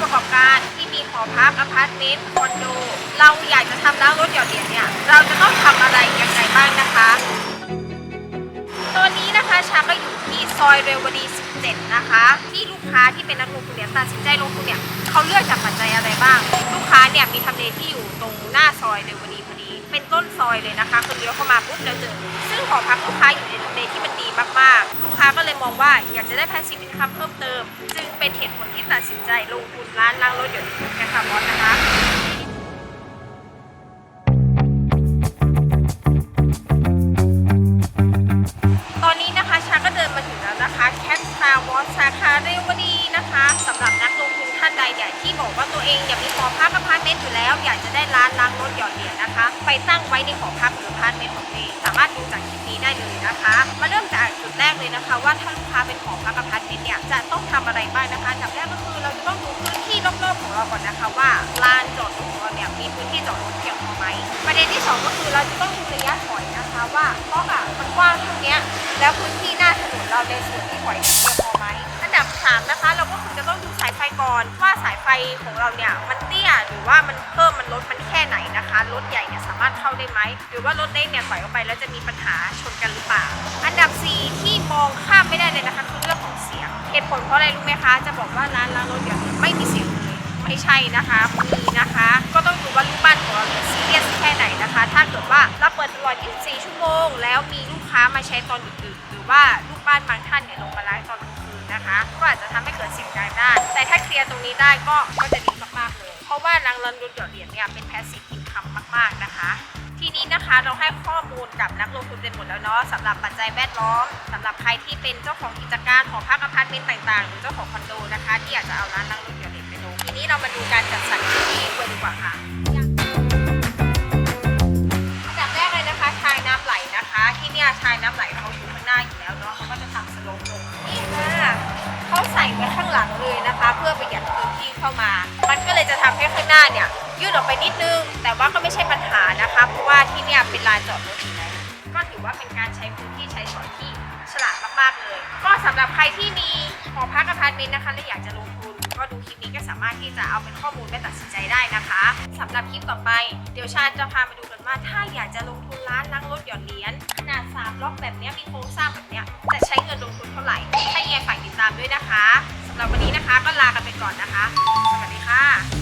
ประกอบการที่มีหอพักอพาร์ตเมนต์คอนโด เราอยากจะทำร้านรถหยอดเหรียญเนี่ย เราจะต้องทำอะไรยังไงบ้างนะคะ ตอนนี้นะคะชาก็อยู่ที่ซอยเรวดี 17 นะคะ ที่ลูกค้าที่เป็นนักลงทุนเนี่ยตัดสินใจลงทุนเนี่ยเขาเลือกจากปัจจัยอะไรบ้าง ลูกค้าเนี่ยมีทำเลที่อยู่ตรงหน้าซอยเรวดีพอดี เป็นต้นซอยเลยนะคะคือเลี้ยวเข้ามาปุ๊บเราเจอซึ่งหอพักลูกค้าอยู่ในทำเลที่มันดีมากๆ ลูกค้าก็เลยมองว่าอยากจะได้แพสซีฟอินคัมเพิ่มเติม จึงเป็นเหตุผลที่ ดสินใจลงทุนร้านล้างรถยนต์แคคาร์บอนนะคะตอนนี้นะคะชาก็เดินมาถึงแล้วนะคะแคทสตาร์วอสสาขาเรียวดีนะคะสำหรับนักลงทุนท่านใดเนี่ยที่บอกว่าตัวเองอยากมีหอพักอพาร์ตเมนต์อยู่แล้วอยากจะได้ร้านล้างรถหยอดเหรียญนะคะไปตั้งไว้ในหอพักหรืออพาร์ตเมนต์ของเองสามารถดูจากคลิปนี้ได้เลยนะคะ มาเริ่ นะคะว่าถ้าลูกค้าเป็นหอพักอพาร์ตเมนต์เนี่ยจะต้องทำอะไรบ้างนะคะอันดับแรกก็คือเราจะต้องดูพื้นที่รอบๆของเราก่อนนะคะว่าลานจอดรถของเราเนี่ยมีพื้นที่จอดรถเพียงพอไหมประเด็นที่สองก็คือเราจะต้องดูระยะถอยนะคะว่าเพราะอะมันกว้างเท่าเนี้ยแล้วพื้นที่หน้าถนนเราในส่วนที่ถอยเพียงพอไหมอันดับสามนะคะเราก็ ก่อนว่าสายไฟของเราเนี่ยมันเตี้ยหรือว่ามันเพิ่มมันลดมันแค่ไหนนะคะรถใหญ่เนี่ยสามารถเข้าได้ไหมหรือว่ารถเล็กเนี่ยถอยออกไปแล้วจะมีปัญหาชนกันหรือเปล่า อันดับสี่ที่มองข้ามไม่ได้เลยนะคะคือเรื่องของเสียงเหตุผลเพราะอะไรรู้ไหมคะจะบอกว่าร้านล้างรถอย่างไม่มีเสียงเลยไม่ใช่นะคะมีนะคะ ก็ต้องดูว่าลูกบ้านของเราเนี่ยซีเรียสแค่ไหนนะคะ ถ้าเกิดว่าเราเปิดตลอด 24 ชั่วโมง แล้วมีลูกค้ามาใช้ตอนดึกๆหรือว่าลูกบ้านบางท่านเนี่ยลงมาไลฟ์ตอนกลางคืนนะคะ ก็อาจจะท แต่ถ้าเคลียร์ตรงนี้ได้ก็ก็จะดีมากๆเลย เพราะว่ารางวัลรถหยอดเหรียญเนี่ยเป็นแพสซีฟอินคัมมากๆนะคะทีนี้นะคะเราให้ข้อมูลกับนักลงทุนไปหมดแล้วเนาะสำหรับปัจจัยแวดล้อมสำหรับใครที่เป็นเจ้าของกิจการหอพักอพาร์ตเมนต์ต่างๆ หรือเจ้าของคอนโดนะคะ ที่อยากจะเอาร้านนั่งรถยนต์ไปลงทีนี้เรามาดูการจัดสรรพื้นที่กันดีกว่าค่ะอันดับแรกเลยนะคะชายน้ำไหลนะคะ ที่เนี่ยชายน้ำไหลเขาอยู่ข้างหน้าอยู่แล้วเนาะเขาก็จะทำสโลปลง เขาใส่ไว้ข้างหลังเลยนะคะ เพื่อประหยัดพื้นที่เข้ามา มันก็เลยจะทำให้ข้างหน้าเนี่ยยืดออกไปนิดนึง แต่ว่าก็ไม่ใช่ปัญหานะคะ เพราะว่าที่เนี่ยเป็นลานจอดรถอยู่แล้วก็ถือว่าเป็นการใช้พื้นที่ใช้สอยที่ฉลาดมากๆเลย ก็สำหรับใครที่มีหอพักอพาร์ตเมนต์นะคะและอยากจะลงทุนก็ดูคลิปนี้ก็สามารถที่จะเอาเป็นข้อมูลไปตัดสินใจได้นะคะสำหรับคลิปต่อไป เดี๋ยวชาจะพามาดูกันว่าถ้าอยากจะลงทุนร้านล้างรถหยอดเหรียญขนาด3ล็อกแบบนี้มีโครงสร้างแบบ คะสำหรับวันนี้นะคะก็ลากันไปก่อนนะคะ สวัสดีค่ะ